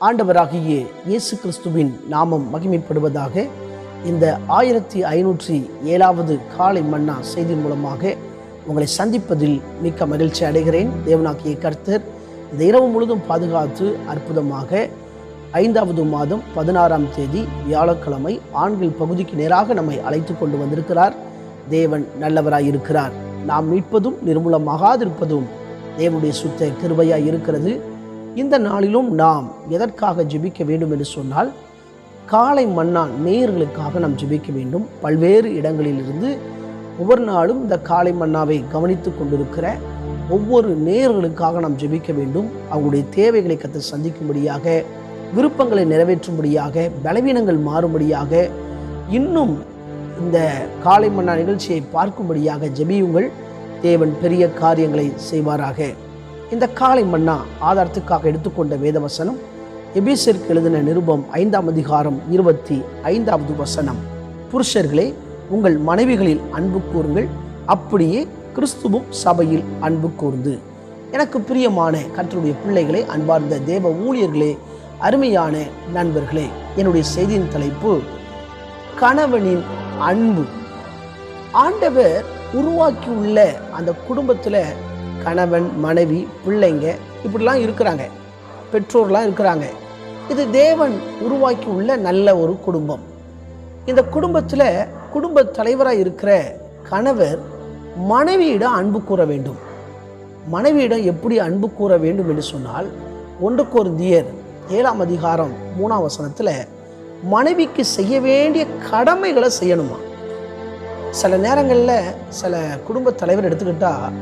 ஆண்டவராகிய இயேசு கிறிஸ்துவின் நாமம் மகிமைப்படுவதாக இந்த ஆயிரத்தி ஐநூற்றி ஏழாவது காலை மன்னா செய்தி மூலமாக உங்களை சந்திப்பதில் மிக்க மகிழ்ச்சி அடைகிறேன். தேவனாக்கிய கர்த்தர் இந்த இரவு முழுதும் பாதுகாத்து அற்புதமாக ஐந்தாவது மாதம் பதினாறாம் தேதி வியாழக்கிழமை ஆண்கள் பகுதிக்கு நேராக நம்மை அழைத்து கொண்டு வந்திருக்கிறார். தேவன் நல்லவராயிருக்கிறார். நாம் மீட்பதும் நிர்மூலமாகாதிருப்பதும் தேவனுடைய சுத்த கிருபையாக இருக்கிறது. இந்த நாளிலும் நாம் எதற்காக ஜெபிக்க வேண்டும் என்று சொன்னால் காலை மண்ணால் நேயர்களுக்காக நாம் ஜெபிக்க வேண்டும். பல்வேறு இடங்களிலிருந்து ஒவ்வொரு நாளும் இந்த காலை மன்னாவை கவனித்து கொண்டிருக்கிற ஒவ்வொரு நேயர்களுக்காக நாம் ஜெபிக்க வேண்டும். அவங்களுடைய தேவைகளை கற்று சந்திக்கும்படியாக விருப்பங்களை நிறைவேற்றும்படியாக பலவீனங்கள் மாறும்படியாக இன்னும் இந்த காலை மன்னா நிகழ்ச்சியை பார்க்கும்படியாக ஜெபியுங்கள். தேவன் பெரிய காரியங்களை செய்வாராக. இந்த காலை மன்னா ஆதாரத்துக்காக எடுத்துக்கொண்ட வேதவசனம் எபிசிற்கு எழுதின நிருபம் ஐந்தாம் அதிகாரம் இருபத்தி ஐந்தாவது வசனம். புருஷர்களே உங்கள் மனைவிகளில் அன்பு கூறுங்கள் அப்படியே கிறிஸ்துவும் சபையில் அன்பு கூர்ந்து. எனக்கு பிரியமான கற்றுடைய பிள்ளைகளே அன்பார்ந்த தேவ ஊழியர்களே அருமையான நண்பர்களே என்னுடைய செய்தியின் தலைப்பு கணவனின் அன்பு. ஆண்டவர் உருவாக்கியுள்ள அந்த குடும்பத்தில் கணவன் மனைவி பிள்ளைங்க இப்படிலாம் இருக்கிறாங்க. பெற்றோர்லாம் இருக்கிறாங்க. இது தேவன் உருவாக்கி உள்ள நல்ல ஒரு குடும்பம். இந்த குடும்பத்தில் குடும்ப தலைவராக இருக்கிற கணவர் மனைவியிடம் அன்பு கூற வேண்டும். மனைவியிடம் எப்படி அன்பு கூற வேண்டும் என்று சொன்னால் ஒன்று தியர் ஏழாம் அதிகாரம் மூணாம் வசனத்தில் மனைவிக்கு செய்ய வேண்டிய கடமைகளை செய்யணுமா? சில நேரங்களில் சில குடும்ப தலைவர் எடுத்துக்கிட்டால்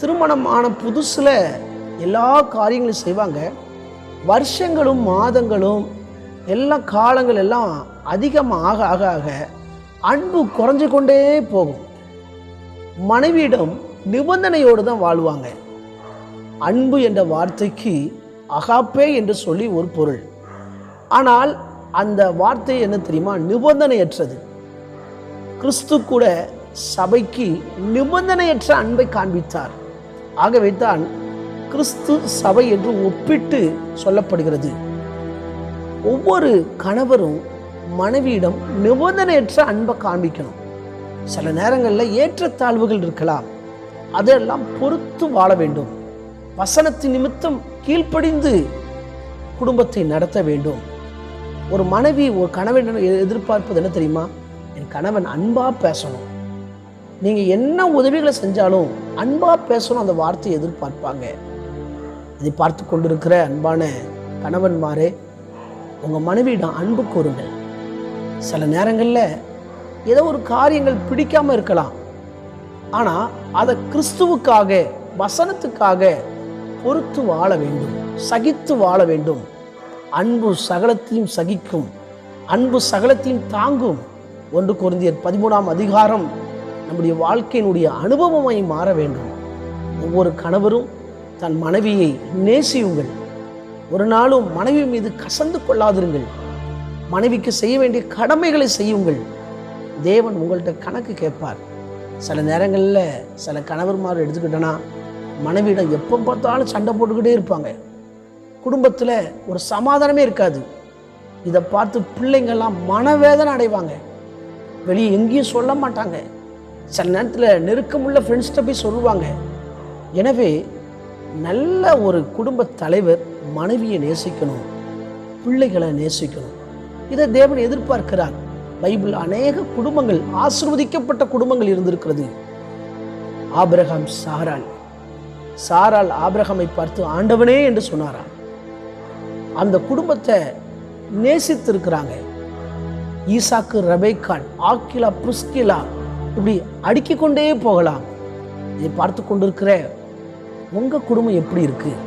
திருமணம் ஆன புதுசில் எல்லா காரியங்களும் செய்வாங்க. வருஷங்களும் மாதங்களும் எல்லா காலங்கள் எல்லாம் அதிகமாக ஆக ஆக ஆக அன்பு குறைஞ்சு கொண்டே போகும். மனைவியிடம் நிபந்தனையோடு தான் வாழ்வாங்க. அன்பு என்ற வார்த்தைக்கு அகாப்பே என்று சொல்லி ஒரு பொருள். ஆனால் அந்த வார்த்தை என்ன தெரியுமா? நிபந்தனையற்றது. கிறிஸ்து கூட சபைக்கு நிபந்தனையற்ற அன்பை காண்பித்தார். ஆகவே தான் கிறிஸ்து சபை என்று ஒப்பிட்டு சொல்லப்படுகிறது. ஒவ்வொரு கணவரும் மனைவியிடம் நிபந்தனையற்ற அன்பை காண்பிக்கணும். சில நேரங்களில் ஏற்றத்தாழ்வுகள் இருக்கலாம். அதெல்லாம் பொறுத்து வாழ வேண்டும். வசனத்தின் நிமித்தம் கீழ்ப்படிந்து குடும்பத்தை நடத்த வேண்டும். ஒரு மனைவி ஒரு கணவன் எதிர்பார்ப்பது என்ன தெரியுமா? என் கணவன் அன்பாக பேசணும். நீங்கள் என்ன உதவிகளை செஞ்சாலும் அன்பாக பேசணும் அந்த வார்த்தையை எதிர்பார்ப்பாங்க. இதை பார்த்து கொண்டிருக்கிற அன்பான கணவன்மாரே உங்க மனைவியிடம் அன்பு கூறுங்கள். சில நேரங்களில் ஏதோ ஒரு காரியங்கள் பிடிக்காம இருக்கலாம். ஆனால் அதை கிறிஸ்துவுக்காக வசனத்துக்காக பொறுத்து வாழ வேண்டும் சகித்து வாழ வேண்டும். அன்பு சகலத்தையும் சகிக்கும் அன்பு சகலத்தையும் தாங்கும். ஒன்று குருந்தியர் பதிமூணாம் அதிகாரம் நம்முடைய வாழ்க்கையினுடைய அனுபவமாய் மாற வேண்டும். ஒவ்வொரு கணவரும் தன் மனைவியை நேசியுங்கள். ஒரு நாளும் மனைவி மீது கசந்து கொள்ளாதிருங்கள். மனைவிக்கு செய்ய வேண்டிய கடமைகளை செய்யுங்கள். தேவன் உங்கள்கிட்ட கணக்கு கேட்பார். சில நேரங்களில் சில கணவர்மார் எடுத்துக்கிட்டோன்னா மனைவியிடம் எப்போ பார்த்தாலும் சண்டை போட்டுக்கிட்டே இருப்பாங்க. குடும்பத்தில் ஒரு சமாதானமே இருக்காது. இதை பார்த்து பிள்ளைங்கள்லாம் மனவேதனை அடைவாங்க. வெளியே எங்கேயும் சொல்ல மாட்டாங்க. சில நேரத்தில் நெருக்கமுள்ள ஃப்ரெண்ட்ஸ்கிட்ட போய் சொல்லுவாங்க. எனவே நல்ல ஒரு குடும்ப தலைவர் மனைவியை நேசிக்கணும் பிள்ளைகளை நேசிக்கணும். இதை தேவன் எதிர்பார்க்கிறார். பைபிள் அநேக குடும்பங்கள் ஆசிர்வதிக்கப்பட்ட குடும்பங்கள் இருந்திருக்கிறது. ஆபிரகாம் சாரால் சாரால் ஆபிரகாமை பார்த்து ஆண்டவனே என்று சொன்னாராம். அந்த குடும்பத்தை நேசித்திருக்கிறாங்க. ஈசாக்கு ரபேக்காள் ஆக்கிலா புஸ்கிலா இப்படி அடுக்கிக் கொண்டே போகலாம். இதை பார்த்து கொண்டிருக்கிற உங்கள் குடும்பம் எப்படி இருக்குது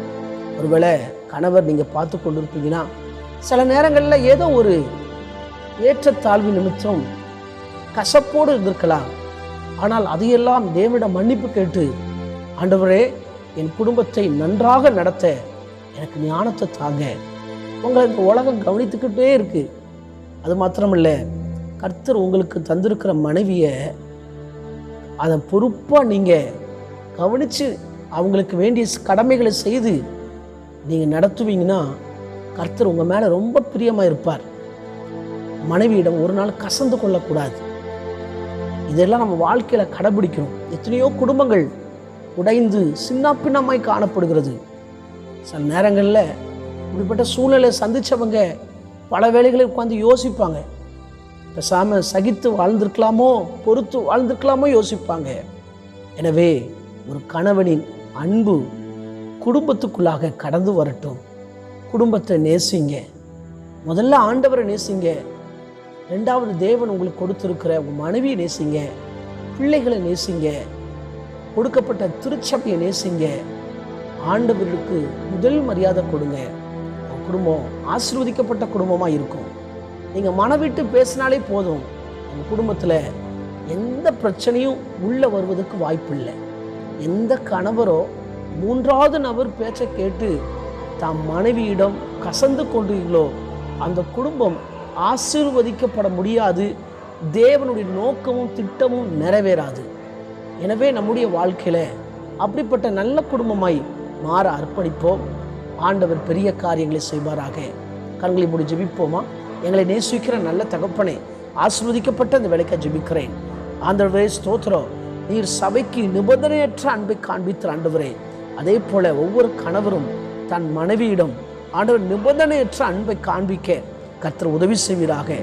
ஒருவேளை கணவர் நீங்கள் பார்த்து கொண்டிருப்பீங்கன்னா சில நேரங்களில் ஏதோ ஒரு ஏற்றத்தாழ்வு நிமித்தம் கசப்போடு இருந்திருக்கலாம். ஆனால் அதையெல்லாம் தேவனிடம் மன்னிப்பு கேட்டு ஆண்டவரே என் குடும்பத்தை நன்றாக நடத்த எனக்கு ஞானத்தை தாங்க. உங்களை இந்த உலகம் கவனித்துக்கிட்டே இருக்குது அது மாத்திரமில்ல கர்த்தர் உங்களுக்கு தந்திருக்கிற மனைவியை அதை பொறுப்பாக நீங்கள் கவனித்து அவங்களுக்கு வேண்டிய கடமைகளை செய்து நீங்கள் நடத்துவீங்கன்னா கர்த்தர் உங்கள் மேலே ரொம்ப பிரியமாக இருப்பார். மனைவியிடம் ஒரு நாள் கசந்து கொள்ளக்கூடாது. இதெல்லாம் நம்ம வாழ்க்கையில் கடைபிடிக்கணும் எத்தனையோ குடும்பங்கள் உடைந்து சின்ன பின்னமாய் காணப்படுகிறது. சில நேரங்களில் இப்படிப்பட்ட சூழ்நிலையை சந்தித்தவங்க பல வேலைகளை உட்காந்து யோசிப்பாங்க. பேசாமல் சகித்து வாழ்ந்திருக்கலாமோ பொறுத்து வாழ்ந்திருக்கலாமோ யோசிப்பாங்க. எனவே ஒரு கணவனின் அன்பு குடும்பத்துக்குள்ளாக கடந்து வரட்டும். குடும்பத்தை நேசிங்க. முதல்ல ஆண்டவரை நேசிங்க. ரெண்டாவது தேவன் உங்களுக்கு கொடுத்துருக்கிற உங்கள் மனைவியை நேசிங்க. பிள்ளைகளை நேசிங்க. கொடுக்கப்பட்ட திருச்சபையை நேசிங்க. ஆண்டவர்களுக்கு முதல் மரியாதை கொடுங்க. குடும்பம் ஆசீர்வதிக்கப்பட்ட குடும்பமாக இருக்கும். நீங்கள் மனவிட்டு பேசினாலே போதும். உங்கள் குடும்பத்தில் எந்த பிரச்சனையும் உள்ளே வருவதற்கு வாய்ப்பு இல்லை எந்த கணவரோ மூன்றாவது நபர் பேச்சை கேட்டு தாம் மனைவியிடம் கசந்து கொண்டீர்களோ அந்த குடும்பம் ஆசீர்வதிக்கப்பட முடியாது. தேவனுடைய நோக்கமும் திட்டமும் நிறைவேறாது. எனவே நம்முடைய வாழ்க்கையில் அப்படிப்பட்ட நல்ல குடும்பமாய் மாற அர்ப்பணிப்போம். ஆண்டவர் பெரிய காரியங்களை செய்வாராக. கண்களை மூடி ஜெபிப்போமா? எங்களை நேசிக்கிற நல்ல தகப்பனே ஆசிர்வதிக்கப்பட்ட இந்த வேலைக்கு ஜெபிக்கிறேன். ஆண்டவரே ஸ்தோத்திரம். நீர் சபைக்கு நிபந்தனையற்ற அன்பை காண்பித்த ஆண்டவரே. அதே போல ஒவ்வொரு கணவரும் தன் மனைவியிடம் ஆண்டவர் நிபந்தனையற்ற அன்பை காண்பிக்க கர்த்தர் உதவி செய்வீராக.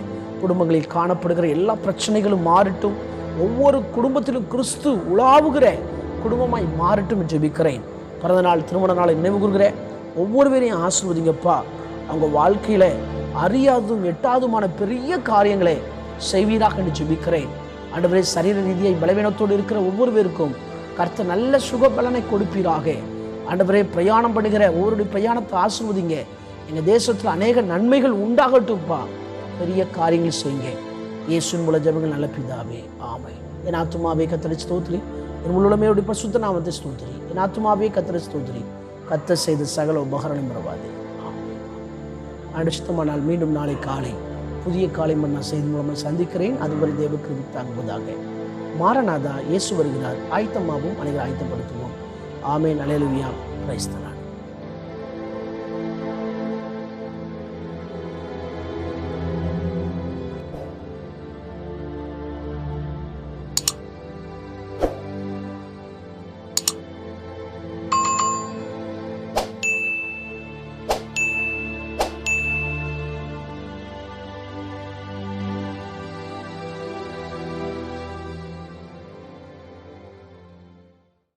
குடும்பங்களில் காணப்படுகிற எல்லா பிரச்சனைகளும் மாறட்டும். ஒவ்வொரு குடும்பத்திலும் கிறிஸ்து உலாவுகிற குடும்பமாய் மாறட்டும் ஜெபிக்கிறேன். பிறந்த நாள் திருமண நாளை நினைவு ஒவ்வொரு ஒவ்வொருவரையும் ஆசிர்வதிங்கப்பா. அவங்க வாழ்க்கையில அறியாதும் எட்டாதுமான பெரிய காரியங்களை செய்வீராக என்று ஜெபிக்கிறேன். ஆண்டவரே சரீர ரீதியை பலவீனத்தோடு இருக்கிற ஒவ்வொருவருக்கும் கர்த்த நல்ல சுக பலனை கொடுப்பீராக. ஆண்டவரே பிரயாணம் பண்ணுகிற ஒவ்வொருடைய பிரயாணத்தை ஆசிர்வதிங்க. எங்கள் தேசத்தில் அநேக நன்மைகள் உண்டாகட்டும்ப்பா பெரிய காரியங்கள் செய்யுங்க. இயேசுவின் மூல ஜபங்கள் நல்ல பிதாவே. ஆமை என் ஆத்துமாவே கத்தரி ஸ்தோத்ரி என் உள்ளமே பசுத்த நாமத்தை ஸ்தோத்ரி என் ஆத்துமாவே கத்தரிச்சு ஸ்தோத்ரி கத்த செய்த சகல உபகரணம் மறவாதே ஆமென். அனுஷ்டமானால் மீண்டும் நாளை காலை. புதிய காலை மன்னா செய்தி மூலமாக சந்திக்கிறேன். அதுவரை தேவ கிருபி தாங்குவதாக. மாரநாதா இயேசு வருகிறார். ஆயத்தமாகவும் அனைவரும் ஆயத்தப்படுத்துவோம். ஆமேன். அலையலுவியா கிரைஸ்தனா